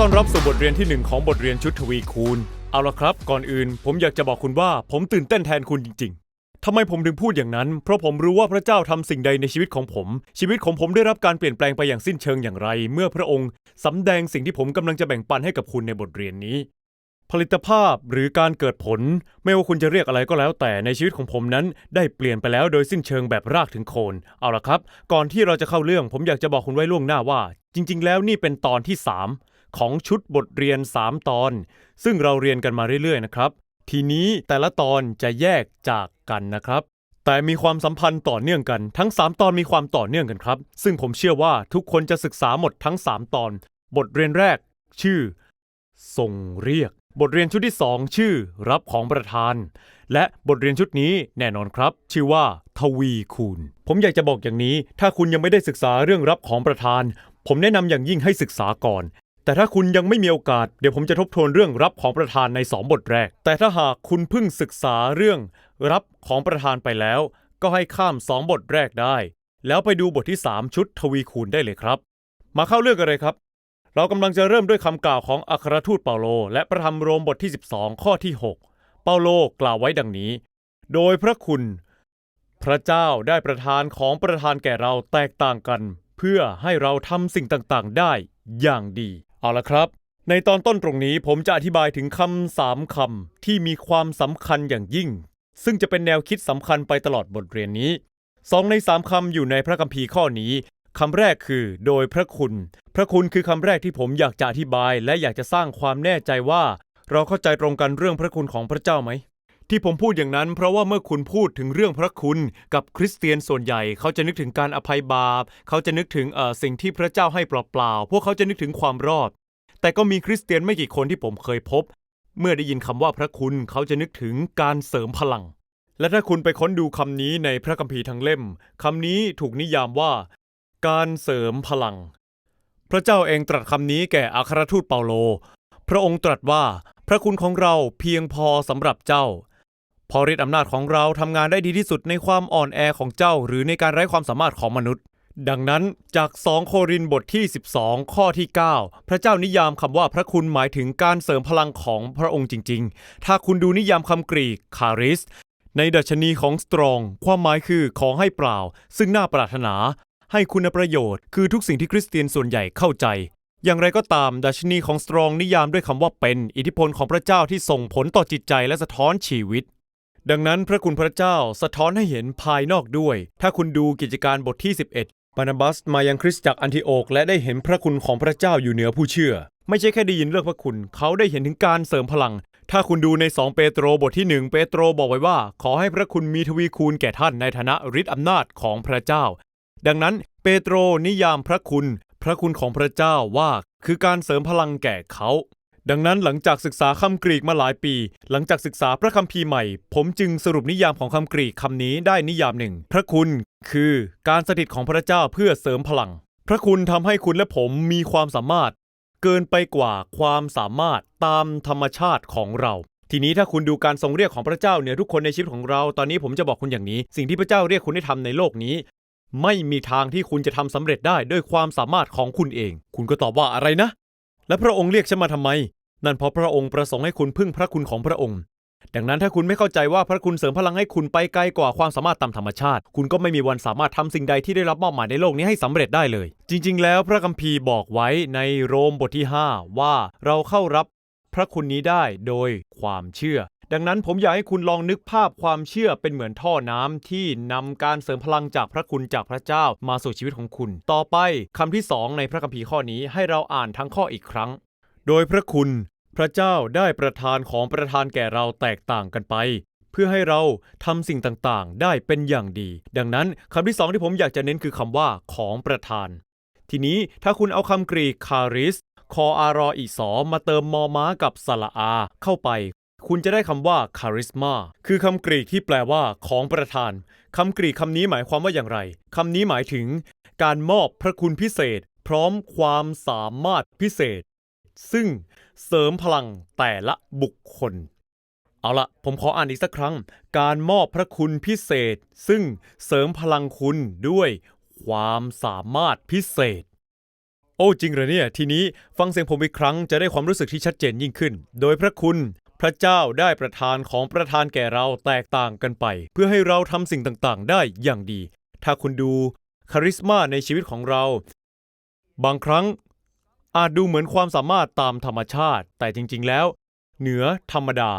ต้อนรับสู่บทเรียนที่หนึ่งของบทเรียนชุดทวีคูณ เอาละครับ ก่อนอื่น ผมอยากจะบอกคุณว่าผมตื่นเต้นแทนคุณจริง ๆทำไมผมถึงพูดอย่างนั้น เพราะผมรู้ว่าพระเจ้าทำสิ่งใดในชีวิตของผม ชีวิตของผมได้รับการเปลี่ยนแปลงไปอย่างสิ้นเชิงอย่างไร เมื่อพระองค์สำแดงสิ่งที่ผมกำลังจะแบ่งปันให้กับคุณในบทเรียนนี้ ผลิตภาพหรือการเกิดผล ไม่ว่าคุณจะเรียกอะไรก็แล้ว แต่ในชีวิตของผมนั้น ได้เปลี่ยนไปแล้วโดยสิ้นเชิงแบบรากถึงโคน เอาละครับ ก่อนที่เราจะเข้าเรื่อง ผมอยากจะบอกคุณไว้ล่วงหน้าว่า จริง ๆ แล้วนี่เป็นตอนที่ 3 ของชุดบทเรียน 3 ตอน ซึ่งเราเรียนกันมาเรื่อยๆนะครับ ทีนี้แต่ละตอนจะแยกจากกันนะครับ แต่มีความสัมพันธ์ต่อเนื่องกัน ทั้ง 3 ตอนมีความต่อเนื่องกันครับ ซึ่งผมเชื่อว่าทุกคนจะศึกษาหมดทั้ง 3 ตอน บทเรียนแรก ชื่อทรงเรียก บทเรียนชุดที่ 2 ชื่อ รับของประธาน และบทเรียนชุดนี้แน่นอนครับ ชื่อว่าทวีคูณ ผมอยากจะบอกอย่างนี้ ถ้าคุณยังไม่ได้ศึกษาเรื่องรับของประธาน ผมแนะนำอย่างยิ่งให้ศึกษาก่อน แต่ถ้าคุณยังไม่มีโอกาส เดี๋ยวผมจะทบทวนเรื่องรับของประธานใน 2 บทแรก แต่ถ้าหากคุณเพิ่งศึกษาเรื่องรับของประธานไปแล้ว ก็ให้ข้าม 2 บทแรกได้ แล้วไปดูบทที่ 3 ชุดทวีคูณได้เลยครับ มาเข้าเรื่องกันเลยครับ เรากำลังจะเริ่มด้วยคำกล่าวของอัครทูตเปาโล และพระธรรมโรมบทที่ 12 ข้อที่ 6 เปาโลกล่าวไว้ดังนี้ โดยพระคุณ พระเจ้าได้ประทานของประทานแก่เราแตกต่างกัน เพื่อให้เราทำสิ่งต่างๆ ได้อย่างดี เอาละครับ ในตอนต้นตรงนี้ผมจะอธิบายถึงคำสามคำที่มีความสำคัญอย่างยิ่ง ซึ่งจะเป็นแนวคิดสำคัญไปตลอดบทเรียนนี้สองในสามคำอยู่ในพระคัมภีร์ข้อนี้คำแรกคือโดยพระคุณ พระคุณคือคำแรกที่ผมอยากจะอธิบาย และอยากจะสร้างความแน่ใจว่า เราเข้าใจตรงกันเรื่องพระคุณของพระเจ้าไหม ที่ผมพูดอย่างนั้น เพราะว่าเมื่อคุณพูดถึงเรื่องพระคุณกับคริสเตียนส่วนใหญ่ เขาจะนึกถึงการอภัยบาป เขาจะนึกถึงเอ่อสิ่งที่พระเจ้าให้เปล่าๆพวกเขาจะนึกถึงความรอด แต่ก็มีคริสเตียนไม่กี่คนที่ผมเคยพบ เมื่อได้ยินคำว่าพระคุณเขาจะนึกถึงการเสริมพลัง และถ้าคุณไปค้นดูคำนี้ในพระคัมภีร์ทั้งเล่มคำนี้ถูกนิยามว่า การเสริมพลัง พระเจ้าเองตรัสคำนี้แก่อัครทูตเปาโล พระองค์ตรัสว่า พระคุณของเราเพียงพอสำหรับเจ้า พอฤทธิอำนาจของเราทำงานได้ดีที่สุดในความอ่อนแอของเจ้า หรือในการไร้ความสามารถของมนุษย์ ดังนั้นจาก 2 โครินบทที่ 12 ข้อที่ 9 พระเจ้านิยามคำว่าพระคุณหมายถึงการเสริมพลังของพระองค์จริง ๆ ถ้าคุณดูนิยามคำกรีกคาริส ในดัชนีของสตรอง ความหมายคือของให้เปล่า ซึ่งน่าปรารถนา ให้คุณประโยชน์ คือทุกสิ่งที่คริสเตียนส่วนใหญ่เข้าใจอย่างไรก็ตาม ดัชนีของสตรองนิยามด้วยคำว่าเป็น อิทธิพลของพระเจ้าที่ส่งผลต่อจิตใจและสะท้อนชีวิต ดังนั้นพระคุณพระเจ้าสะท้อนให้เห็นภายนอกด้วย ถ้าคุณดูกิจการบทที่ 11บานาบัสมายังคริสตจักรอันทิโอกและได้เห็นพระคุณของพระเจ้าอยู่เหนือผู้เชื่อ ไม่ใช่แค่ได้ยินเรื่องพระคุณ เขาได้เห็นถึงการเสริมพลัง ถ้าคุณดูใน 2 เปโตรบทที่ 1 เปโตรบอกไว้ว่า ขอให้พระคุณมีทวีคูณแก่ท่านในฐานะฤทธิอำนาจของพระเจ้า ดังนั้นเปโตรนิยามพระคุณ พระคุณของพระเจ้าว่าคือการเสริมพลังแก่เขา ดังนั้นหลังจากศึกษาคำกรีกมาหลายปี หลังจากศึกษาพระคัมภีร์ใหม่ ผมจึงสรุปนิยามของคำกรีกคำนี้ได้นิยามหนึ่ง พระคุณคือการสถิตของพระเจ้าเพื่อเสริมพลัง พระคุณทำให้คุณและผมมีความสามารถ เกินไปกว่าความสามารถตามธรรมชาติของเรา ทีนี้ถ้าคุณดูการทรงเรียกของพระเจ้าเหนือทุกคนในชีวิตของเรา ตอนนี้ผมจะบอกคุณอย่างนี้ สิ่งที่พระเจ้าเรียกคุณให้ทำในโลกนี้ ไม่มีทางที่คุณจะทำสำเร็จได้ด้วยความสามารถของคุณเอง คุณก็ตอบว่าอะไรนะ และพระองค์เรียกฉันมาทำไม นั่นเพราะพระองค์ประสงค์ให้คุณพึ่งพระคุณของพระองค์ ดังนั้นถ้าคุณไม่เข้าใจว่าพระคุณเสริมพลังให้คุณไปไกลกว่าความสามารถตามธรรมชาติ คุณก็ไม่มีวันสามารถทำสิ่งใดที่ได้รับมอบหมายในโลกนี้ให้สำเร็จได้เลย จริง ๆ แล้วพระคัมภีร์บอกไว้ในโรมบทที่ 5 ว่าเราเข้ารับพระคุณนี้ได้โดยความเชื่อ ดังนั้นผมอยากให้คุณลองนึกภาพความเชื่อเป็นเหมือนท่อน้ำที่นำการเสริมพลังจากพระคุณจากพระเจ้ามาสู่ชีวิตของคุณ ต่อไปคำที่สองในพระคัมภีร์ข้อนี้ให้เราอ่านทั้งข้ออีกครั้ง โดยพระคุณ พระเจ้าได้ประทานของประทานแก่เราแตกต่างกันไปเพื่อให้เราทำสิ่งต่างๆ ได้เป็นอย่างดี ดังนั้นคำที่สองที่ผมอยากจะเน้นคือคำว่าของประทาน ทีนี้ถ้าคุณเอาคำกรีกคาริส คออารออีสอมาเติมมอม้ากับสระอา เข้าไป คุณจะได้คำว่าคาริสมาคือคำกรีกที่แปลว่าของประทานคำกรีกคำนี้หมายความว่าอย่างไรคำนี้หมายถึง การมอบพระคุณพิเศษ พร้อมความสามารถพิเศษ ซึ่งเสริมพลังแต่ละบุคคล เอาละผมขออ่านอีกสักครั้ง การมอบพระคุณพิเศษ ซึ่งเสริมพลังคุณด้วยความสามารถพิเศษโอ้จริงเหรอเนี่ย ทีนี้ฟังเสียงผมอีกครั้งจะได้ความรู้สึกที่ชัดเจนยิ่งขึ้น โดยพระคุณ ระเจ้าได้ประทานของประทานแก่เราแตกต่างกันไป เพื่อให้เราทำสิ่งต่างๆ ได้อย่างดี ถ้าคุณดูคาริสมาในชีวิตของเรา บางครั้งอาจดูเหมือนความสามารถตามธรรมชาติ แต่จริง ๆ แล้ว เหนือธรรมดา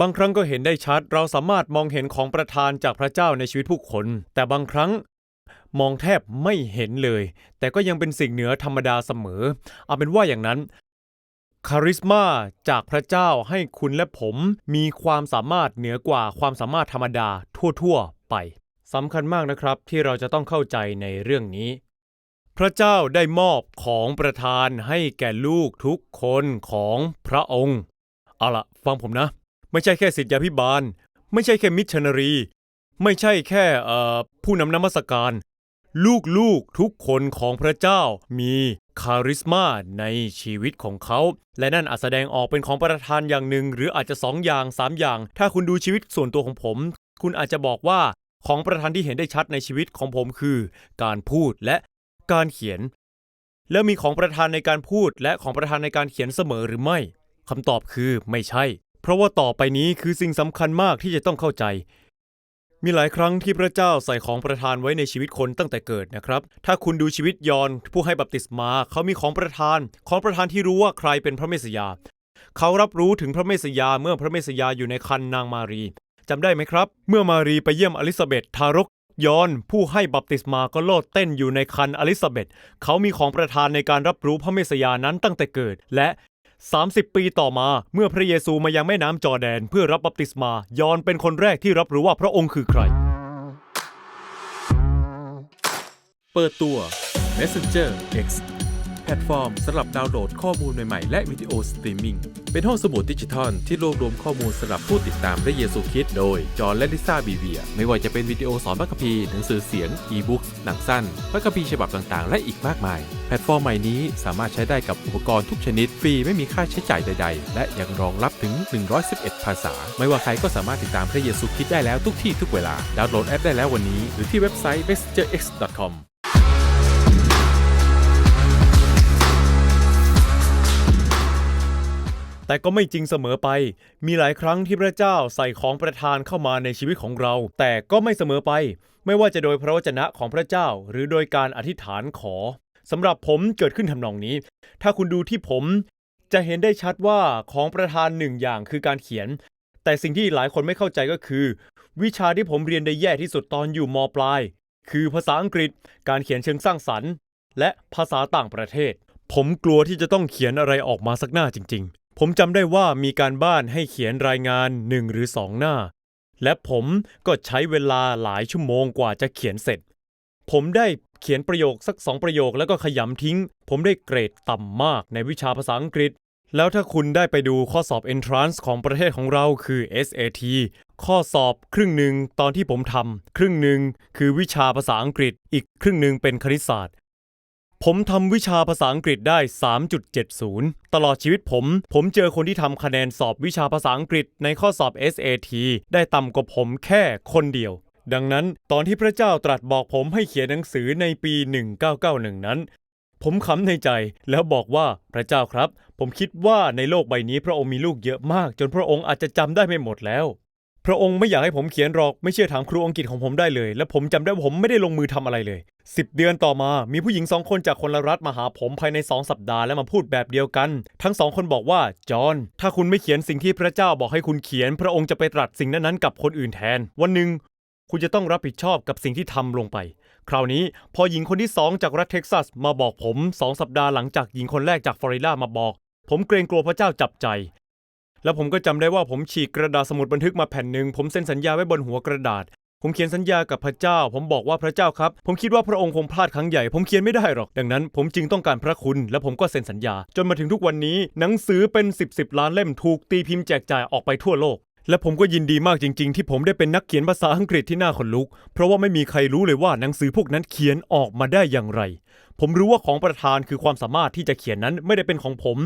บางครั้งก็เห็นได้ชัด เราสามารถมองเห็นของประทานจากพระเจ้าในชีวิตผู้คน แต่บางครั้งมองแทบไม่เห็นเลย แต่ก็ยังเป็นสิ่งเหนือธรรมดาเสมอ เอาเป็นว่าอย่างนั้น คาริสมาจากพระเจ้าให้คุณและผมมีความสามารถเหนือกว่าความสามารถธรรมดาทั่วๆไปสำคัญมากนะครับที่เราจะต้องเข้าใจในเรื่องนี้ พระเจ้าได้มอบของประทานให้แก่ลูกทุกคนของพระองค์ เอาล่ะฟังผมนะ ไม่ใช่แค่ศิษยาพิบาล ไม่ใช่แค่มิชชันนารี ไม่ใช่แค่ผู้นำนมัสการ ลูกๆทุกคนของพระเจ้ามีคาริสมาในชีวิตของเขา และนั่นอาจแสดงออกเป็นของประทานอย่างหนึ่ง หรืออาจจะสองอย่างสามอย่าง ถ้าคุณดูชีวิตส่วนตัวของผม คุณอาจจะบอกว่าของประทานที่เห็นได้ชัดในชีวิตของผมคือ การพูดและการเขียน แล้วมีของประทานในการพูดและของประทานในการเขียนเสมอหรือไม่คำตอบคือไม่ใช่ เพราะว่าต่อไปนี้คือสิ่งสำคัญมากที่จะต้องเข้าใจ มีหลายครั้งที่พระเจ้าใส่ของประทานไว้ในชีวิตคนตั้งแต่เกิดนะครับ ถ้าคุณดูชีวิตยอนผู้ให้บัพติศมา เขามีของประทาน ของประทานที่รู้ว่าใครเป็นพระเมสยา เขารับรู้ถึงพระเมสยาเมื่อพระเมสยาอยู่ในคันนางมารี จำได้ไหมครับ เมื่อมารีไปเยี่ยมอลิซาเบธทารกยอนผู้ให้บัพติศมาก็โลดเต้นอยู่ในคันอลิซาเบธเขามีของประทานในการรับรู้พระเมสสยานั้นตั้งแต่เกิด และ 30 ปีต่อมาเมื่อพระเยซูมายังแม่น้ำจอร์แดนเพื่อรับบัพติศมายอนเป็นคนแรกที่รับรู้ว่าพระองค์คือใคร เปิดตัว Messenger X ลตฟอร์มสำหรับดาวน์โหลดข้อมูลใหม่ๆ และวิดีโอสตรีมมิ่ง เป็นห้องสมุดดิจิทัลที่รวบรวมข้อมูลสำหรับผู้ติดตามพระเยซูคริสต์โดย จอห์นและลิซ่าบีเวีย ไม่ว่าจะเป็นวิดีโอสอนพระคัมภีร์หนังสือเสียง อีบุ๊กหนังสั้น พระคัมภีร์ฉบับต่างๆ และอีกมากมาย แพลตฟอร์มใหม่นี้สามารถใช้ได้กับอุปกรณ์ทุกชนิด ฟรีไม่มีค่าใช้จ่ายใด ๆ และยังรองรับถึง 111 ภาษา ไม่ว่าใครก็สามารถติดตามพระเยซูคริสต์ได้แล้วทุกที่ทุกเวลา ดาวน์โหลดแอปได้แล้ววันนี้ หรือที่เว็บไซต์ messengerx.com แต่ก็ไม่จริงเสมอไป มีหลายครั้งที่พระเจ้าใส่ของประทานเข้ามาในชีวิตของเรา แต่ก็ไม่เสมอไป ไม่ว่าจะโดยพระวจนะของพระเจ้า หรือโดยการอธิษฐานขอสำหรับผมเกิดขึ้นทำนองนี้ ถ้าคุณดูที่ผม จะเห็นได้ชัดว่าของประทานหนึ่งอย่างคือการเขียน แต่สิ่งที่หลายคนไม่เข้าใจก็คือ วิชาที่ผมเรียนได้แย่ที่สุดตอนอยู่มปลาย คือภาษาอังกฤษ การเขียนเชิงสร้างสรรค์ และภาษาต่างประเทศ ผมกลัวที่จะต้องเขียนอะไรออกมาสักหน้าจริงๆ ผมจำได้ว่ามีการบ้านให้เขียนรายงานหนึ่งหรือสองหน้า และผมก็ใช้เวลาหลายชั่วโมงกว่าจะเขียนเสร็จ ผมได้เขียนประโยคสักสองประโยคแล้วก็ขยำทิ้ง ผมได้เกรดต่ำมากในวิชาภาษาอังกฤษ แล้วถ้าคุณได้ไปดูข้อสอบ entrance ของประเทศของเราคือ SAT ข้อสอบครึ่งหนึ่งตอนที่ผมทำครึ่งหนึ่งคือวิชาภาษาอังกฤษ อีกครึ่งหนึ่งเป็นคณิตศาสตร์ ผมทำวิชาภาษาอังกฤษได้ 3.70 ตลอดชีวิตผม ผมเจอคนที่ทำคะแนนสอบวิชาภาษาอังกฤษในข้อสอบ SAT ได้ต่ำกว่าผมแค่คนเดียว ดังนั้นตอนที่พระเจ้าตรัสบอกผมให้เขียนหนังสือในปี 1991 นั้น ผมขำในใจแล้วบอกว่าพระเจ้าครับ ผมคิดว่าในโลกใบนี้พระองค์มีลูกเยอะมาก จนพระองค์อาจจะจำได้ไม่หมดแล้ว พระองค์ไม่อยากให้ผมเขียนหรอกไม่เชื่อถามครูอังกฤษของผมได้เลย และผมจำได้ว่าผมไม่ได้ลงมือทำอะไรเลย 10 เดือนต่อมา มีผู้หญิงสองคนจากคนละรัฐมาหาผมภายใน 2 สัปดาห์และมาพูดแบบเดียวกัน ทั้งสองคนบอกว่าจอห์นถ้าคุณไม่เขียนสิ่งที่พระเจ้าบอกให้คุณเขียน พระองค์จะไปตรัสสิ่งนั้นๆกับคนอื่นแทน วันหนึ่งคุณจะต้องรับผิดชอบกับสิ่งที่ทำลงไป คราวนี้พอหญิงคนที่สองจากรัฐเท็กซัสมาบอกผมสองสัปดาห์หลังจากหญิงคนแรกจากฟลอริดามาบอก ผมเกรงกลัวพระเจ้าจับใจ แล้วผมก็จำได้ว่าผมฉีกกระดาษสมุดบันทึกมาแผ่นหนึ่งผมเซ็นสัญญาไว้บนหัวกระดาษ ผมเขียนสัญญากับพระเจ้า ผมบอกว่าพระเจ้าครับ ผมคิดว่าพระองค์คงพลาดครั้งใหญ่ ผมเขียนไม่ได้หรอก ดังนั้น ผมจึงต้องการพระคุณ และผมก็เซ็นสัญญา จนมาถึงทุกวันนี้ หนังสือเป็น 10บสล้านเล่มถูกตีพิมพ์แจกจ่ายออกไปทั่วโลก และผมก็ยินดีมากจริง ๆ ที่ผมได้เป็นนักเขียนภาษาอังกฤษที่น่าขนลุก เพราะว่าไม่มีใครรู้เลยว่าหนังสือพวกนั้นเขียนออกมาได้อย่างไร ผมรู้ว่าของประธานคือความสามารถที่จะเขียนนั้นไม่ได้เป็นของผม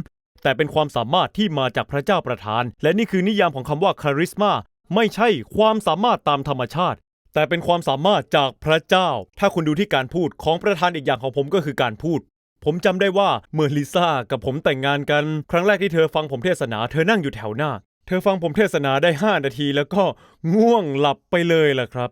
แต่เป็นความสามารถที่มาจากพระเจ้าประทาน และนี่คือนิยามของคำว่าคาริสมาไม่ใช่ความสามารถตามธรรมชาติ แต่เป็นความสามารถจากพระเจ้า ถ้าคุณดูที่การพูดของประธานอีกอย่างของผมก็คือการพูด ผมจำได้ว่าเมื่อลิซ่ากับผมแต่งงานกัน ครั้งแรกที่เธอฟังผมเทศนา เธอนั่งอยู่แถวหน้า เธอฟังผมเทศนาได้ 5 นาที แล้วก็ง่วงหลับไปเลยล่ะครับ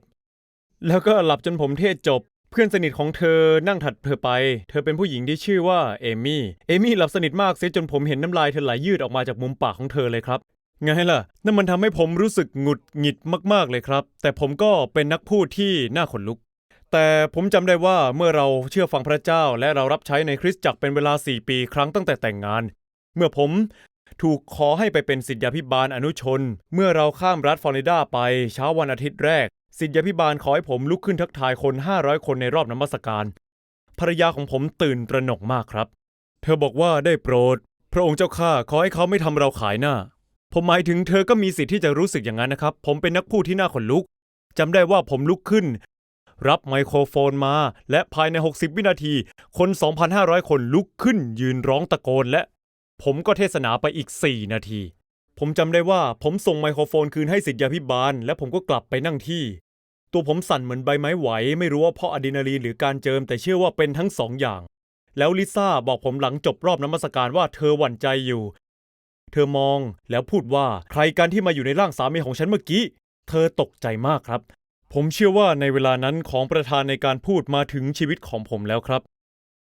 แล้วก็หลับจนผมเทศจบ เพื่อนสนิทของเธอนั่งถัดเธอไป เธอเป็นผู้หญิงที่ชื่อว่าเอมี่ เอมี่หลับสนิทมากเสียจนผมเห็นน้ำลายเธอไหลยืดออกมาจากมุมปากของเธอเลยครับไงล่ะ นั่นมันทำให้ผมรู้สึกหงุดหงิดมากๆเลยครับ แต่ผมก็เป็นนักพูดที่น่าขนลุก แต่ผมจำได้ว่าเมื่อเราเชื่อฟังพระเจ้าและเรารับใช้ในคริสตจักรเป็นเวลา 4 ปีครั้งตั้งแต่แต่งงาน เมื่อผมถูกขอให้ไปเป็นสิทธยาพิบาลอนุชน เมื่อเราข้ามรัฐฟลอริดาไปเช้าวันอาทิตย์แรก สิทธยาพิบาลขอให้ผมลุกขึ้นทักทายคน 500 คนในรอบนมัสการ ภรรยาของผมตื่นตระหนกมากครับ เธอบอกว่าได้โปรด พระองค์เจ้าข้าขอให้เขาไม่ทำเราขายหน้า ผมหมายถึงเธอก็มีสิทธิ์ที่จะรู้สึกอย่างนั้นนะครับ ผมเป็นนักพูดที่น่าขนลุกจำได้ว่าผมลุกขึ้น รับไมโครโฟนมา และภายใน 60 วินาที คน 2,500 คนลุกขึ้นยืนร้องตะโกนและ ผมก็เทศนาไปอีก 4 นาที ผมจำได้ว่าผมส่งไมโครโฟนคืนให้สิทธยาพิบาล และผมก็กลับไปนั่งที่ ตัวผมสั่นเหมือนใบไม้ไหว ไม่รู้ว่าเพราะอะดรีนาลีนหรือการเจิม แต่เชื่อว่าเป็นทั้งสองอย่าง แล้วลิซ่าบอกผมหลังจบรอบน้ำมัสการว่าเธอหวั่นใจอยู่ เธอมองแล้วพูดว่าใครกันที่มาอยู่ในร่างสามีของฉันเมื่อกี้ เธอตกใจมากครับ ผมเชื่อว่าในเวลานั้นของประธานในการพูดมาถึงชีวิตของผมแล้วครับ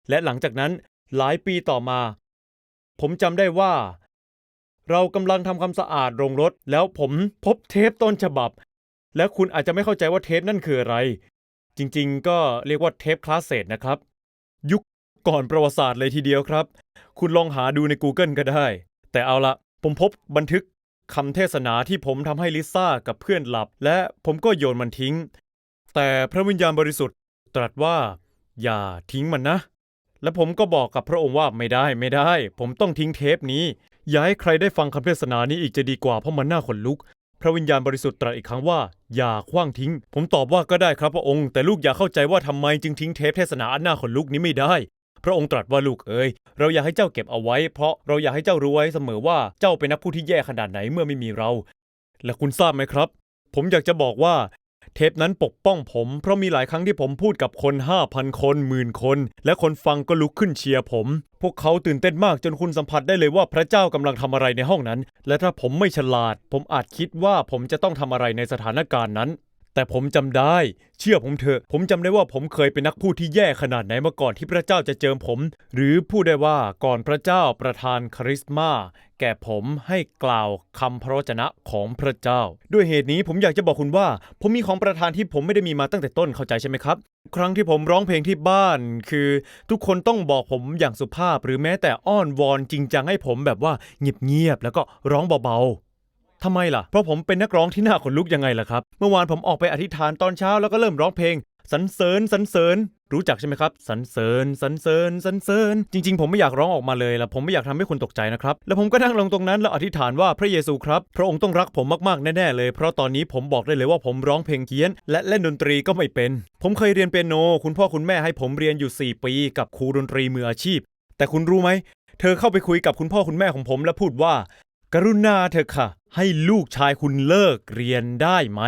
และหลังจากนั้นหลายปีต่อมา ผมจำได้ว่า เรากำลังทำความสะอาดโรงรถ แล้วผมพบเทปต้นฉบับ และคุณอาจจะไม่เข้าใจว่าเทปนั่นคืออะไร จริงๆ ก็เรียกว่าเทปคลาสเซตนะครับ ยุคก่อนประวัติศาสตร์เลยทีเดียวครับ คุณลองหาดูใน Google ก็ได้ แต่เอาละผมพบบันทึกคำเทศนาที่ผมทำให้ลิซ่ากับเพื่อนหลับ และผมก็โยนมันทิ้ง แต่พระวิญญาณบริสุทธิ์ตรัสว่า อย่าทิ้งมันนะ และผมก็บอกกับพระองค์ว่าไม่ได้ไม่ได้ ผมต้องทิ้งเทปนี้ อย่าให้ใครได้ฟังคำเทศนานี้อีกจะดีกว่าเพราะมันน่าขนลุก พระวิญญาณบริสุทธิ์ตรัสอีกครั้งว่า อย่าคว้างทิ้ง ผมตอบว่าก็ได้ครับพระองค์ แต่ลูกอย่าเข้าใจว่าทำไมจึงทิ้งเทปเทศนาอันน่าขนลุกนี้ไม่ได้ พระองค์ตรัสว่าลูกเอ๋ยเราอยากให้เจ้าเก็บเอาไว้ เพราะเราอยากให้เจ้ารู้ไว้เสมอว่าเจ้าเป็นนักพูดที่แย่ขนาดไหนเมื่อไม่มีเรา และคุณทราบไหมครับ ผมอยากจะบอกว่า เทปนั้นปกป้องผม เพราะมีหลายครั้งที่ผมพูดกับคน 5,000 คนหมื่นคน และคนฟังก็ลุกขึ้นเชียร์ผม พวกเขาตื่นเต้นมากจนคุณสัมผัสได้เลยว่าพระเจ้ากำลังทำอะไรในห้องนั้น และถ้าผมไม่ฉลาด ผมอาจคิดว่าผมจะต้องทำอะไรในสถานการณ์นั้น แต่ผมจำได้ เชื่อผมเถอะ ผมจำได้ว่าผมเคยเป็นนักพูดที่แย่ขนาดไหนมาก่อนที่พระเจ้าจะเจิมผม หรือพูดได้ว่าก่อนพระเจ้าประทานคาริสมาแก่ผมให้กล่าวคำพระวจนะของพระเจ้า ด้วยเหตุนี้ผมอยากจะบอกคุณว่า ผมมีของประทานที่ผมไม่ได้มีมาตั้งแต่ต้นเข้าใจใช่ไหมครับ ครั้งที่ผมร้องเพลงที่บ้าน คือ ทุกคนต้องบอกผมอย่างสุภาพ หรือแม้แต่อ้อนวอนจริงจังให้ผมแบบว่าเงียบๆแล้วก็ร้องเบาๆ ทำไมล่ะ เพราะผมเป็นนักร้องที่น่าขนลุกยังไงล่ะครับ เมื่อวานผมออกไปอธิษฐานตอนเช้าแล้วก็เริ่มร้องเพลงสรรเสริญสรรเสริญ รู้จักใช่ไหมครับสรรเสริญสรรเสริญสรรเสริญ จริง ๆ ผมไม่อยากร้องออกมาเลยและผมไม่อยากทำให้คุณตกใจนะครับ แล้วผมก็นั่งลงตรงนั้นแล้วอธิษฐานว่าพระเยซูครับ พระองค์ต้องรักผมมากๆแน่ๆเลย เพราะตอนนี้ผมบอกได้เลยว่าผมร้องเพลงเพี้ยน และเล่นดนตรีก็ไม่เป็น ผมเคยเรียนเปียโน คุณพ่อคุณแม่ให้ผมเรียนอยู่ 4 ปี กับครูดนตรีมืออาชีพ แต่คุณรู้ไหมเธอเข้าไปคุยกับคุณพ่อคุณแม่ของผมและพูดว่า กรุณาเถอะค่ะ ให้ลูกชายคุณเลิกเรียนได้ไหม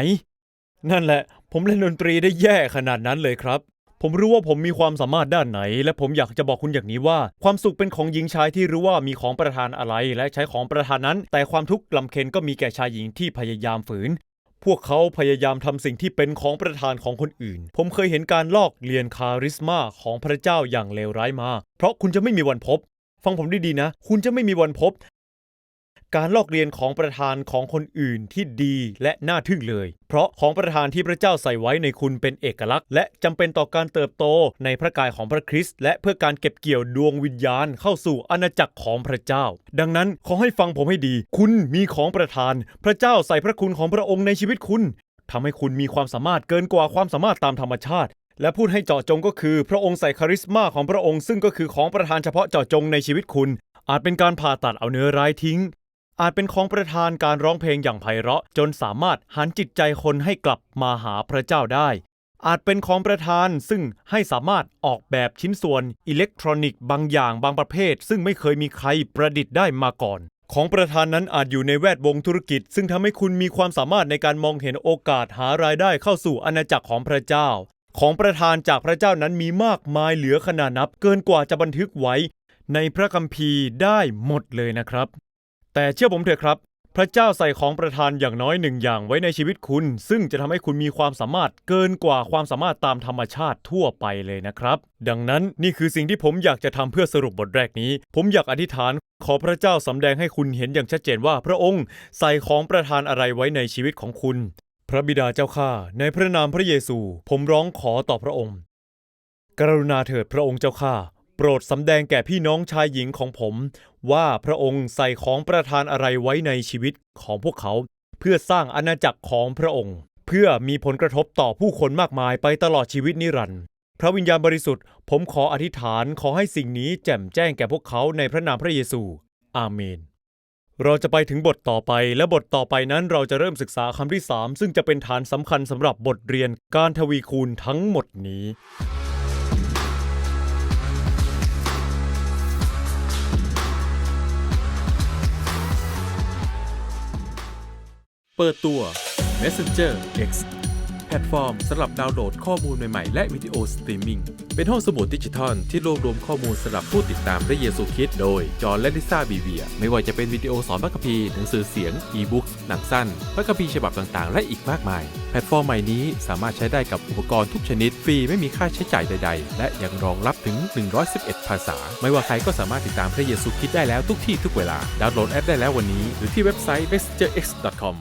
นั่นแหละ ผมเล่นดนตรีได้แย่ขนาดนั้นเลยครับ ผมรู้ว่าผมมีความสามารถด้านไหน และผมอยากจะบอกคุณอย่างนี้ว่า ความสุขเป็นของหญิงชายที่รู้ว่ามีของประทานอะไร และใช้ของประทานนั้น แต่ความทุกข์ลำเค็ญก็มีแก่ชายหญิงที่พยายามฝืน พวกเขาพยายามทำสิ่งที่เป็นของประทานของคนอื่น ผมเคยเห็นการลอกเลียนคาริสมาของพระเจ้าอย่างเลวร้ายมา เพราะคุณจะไม่มีวันพบ ฟังผมดีๆนะ คุณจะไม่มีวันพบ การลอกเรียนของประธานของคนอื่นที่ดีและน่าทึ่งเลย เพราะของประธานที่พระเจ้าใส่ไว้ในคุณเป็นเอกลักษณ์ และจำเป็นต่อการเติบโตในพระกายของพระคริสต์และเพื่อการเก็บเกี่ยวดวงวิญญาณเข้าสู่อาณาจักรของพระเจ้า ดังนั้นขอให้ฟังผมให้ดี คุณมีของประธาน พระเจ้าใส่พระคุณของพระองค์ในชีวิตคุณทำให้คุณมีความสามารถเกินกว่าความสามารถตามธรรมชาติและพูดให้เจาะจงก็คือ พระองค์ใส่คาริสมาของพระองค์ซึ่งก็คือของประธานเฉพาะเจาะจงในชีวิตคุณ อาจเป็นการผ่าตัดเอาเนื้อร้ายทิ้ง อาจเป็นของประธานการร้องเพลงอย่างไพเราะ จนสามารถหันจิตใจคนให้กลับมาหาพระเจ้าได้ อาจเป็นของประธานซึ่งให้สามารถออกแบบชิ้นส่วนอิเล็กทรอนิกส์บางอย่างบางประเภท ซึ่งไม่เคยมีใครประดิษฐ์ได้มาก่อนของประธานนั้นอาจอยู่ในแวดวงธุรกิจ ซึ่งทำให้คุณมีความสามารถในการมองเห็นโอกาสหารายได้เข้าสู่อาณาจักรของพระเจ้า ของประทานจากพระเจ้านั้นมีมากมายเหลือขนานับ เกินกว่าจะบันทึกไว้ ในพระคัมภีร์ได้หมดเลยนะครับ แต่เชื่อผมเถอะครับ พระเจ้าใส่ของประทานอย่างน้อยหนึ่งอย่างไว้ในชีวิตคุณ ซึ่งจะทำให้คุณมีความสามารถเกินกว่าความสามารถตามธรรมชาติทั่วไปเลยนะครับ ดังนั้นนี่คือสิ่งที่ผมอยากจะทำเพื่อสรุปบทแรกนี้ ผมอยากอธิษฐาน ขอพระเจ้าสำแดงให้คุณเห็นอย่างชัดเจนว่าพระองค์ใส่ของประทานอะไรไว้ในชีวิตของคุณ พระบิดาเจ้าข้าในพระนามพระเยซู ผมร้องขอต่อพระองค์ กรุณาเถิดพระองค์เจ้าข้า โปรดสำแดงแก่พี่น้องชายหญิงของผม ว่าพระองค์ใส่ของประทานอะไรไว้ในชีวิตของพวกเขา เพื่อสร้างอาณาจักรของพระองค์ เพื่อมีผลกระทบต่อผู้คนมากมายไปตลอดชีวิตนิรันดร์พระวิญญาณบริสุทธิ์ ผมขออธิษฐานขอให้สิ่งนี้แจ่มแจ้งแก่พวกเขาในพระนามพระเยซู อาเมน เราจะไปถึงบทต่อไปและบทต่อไปนั้นเราจะเริ่มศึกษาคำที่ 3 ซึ่งจะเป็นฐานสำคัญสำหรับบทเรียนการทวีคูณทั้งหมดนี้ เปิดตัว Messenger X แพลตฟอร์มสำหรับดาวน์โหลดข้อมูลใหม่ ๆ และวิดีโอสตรีมมิ่ง เป็นห้องสมุดดิจิทัลที่รวบรวมข้อมูลสำหรับผู้ติดตามพระเยซูคริสต์โดย จอห์นและลิซ่าบีเวีย ไม่ว่าจะเป็นวิดีโอสอนพระคัมภีร์หนังสือเสียง อีบุ๊กหนังสั้น พระคัมภีร์ฉบับต่างๆ และอีกมากมาย แพลตฟอร์มใหม่นี้สามารถใช้ได้กับอุปกรณ์ทุกชนิด ฟรีไม่มีค่าใช้จ่ายใด ๆ และยังรองรับถึง 111 ภาษา ไม่ว่าใครก็สามารถติดตามพระเยซูคริสต์ได้แล้วทุกที่ทุกเวลา ดาวน์โหลดแอปได้แล้ววันนี้หรือที่เว็บไซต์ messengerx.com